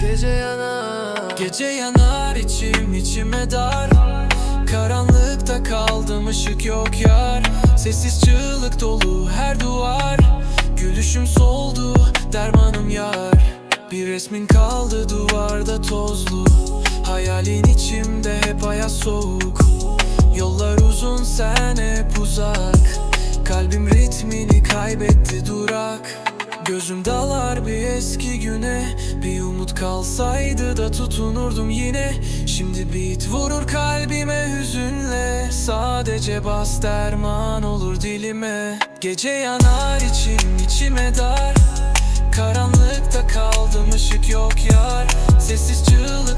Gece yanar. İçim içime dar. Karanlıkta kaldım ışık yok yar. Sessiz çığlık dolu her duvar. Gülüşüm soldu dermanım yar. Bir resmin kaldı duvarda tozlu. Hayalin içimde hep ayaz soğuk. Yollar uzun sen hep uzak. Kalbim ritmini kaybetti durak Gözüm dalar bir eski güne. Bir umut kalsaydı da tutunurdum yine. Şimdi beat vurur kalbime hüzünle. Sadece bas derman olur dilime. Gece yanar içim içime dar. Karanlıkta kaldım ışık yok yar. Sessiz çığlık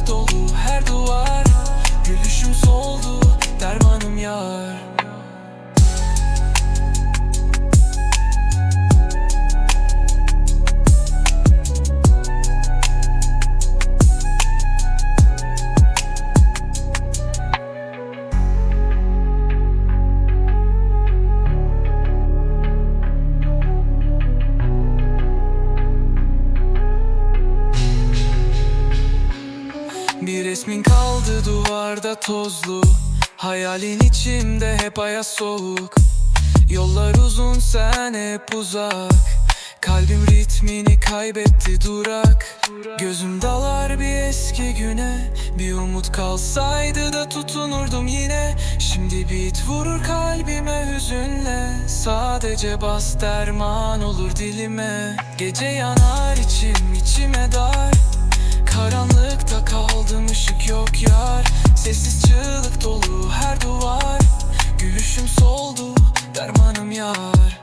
Bir resmin kaldı duvarda tozlu. Hayalin içimde hep ayaz soğuk. Yollar uzun sen hep uzak. Kalbim ritmini kaybetti durak. Gözüm dalar bir eski güne. Bir umut kalsaydı da tutunurdum yine. Şimdi bit vurur kalbime hüzünle. Sadece bas derman olur dilime. Gece yanar içim heart.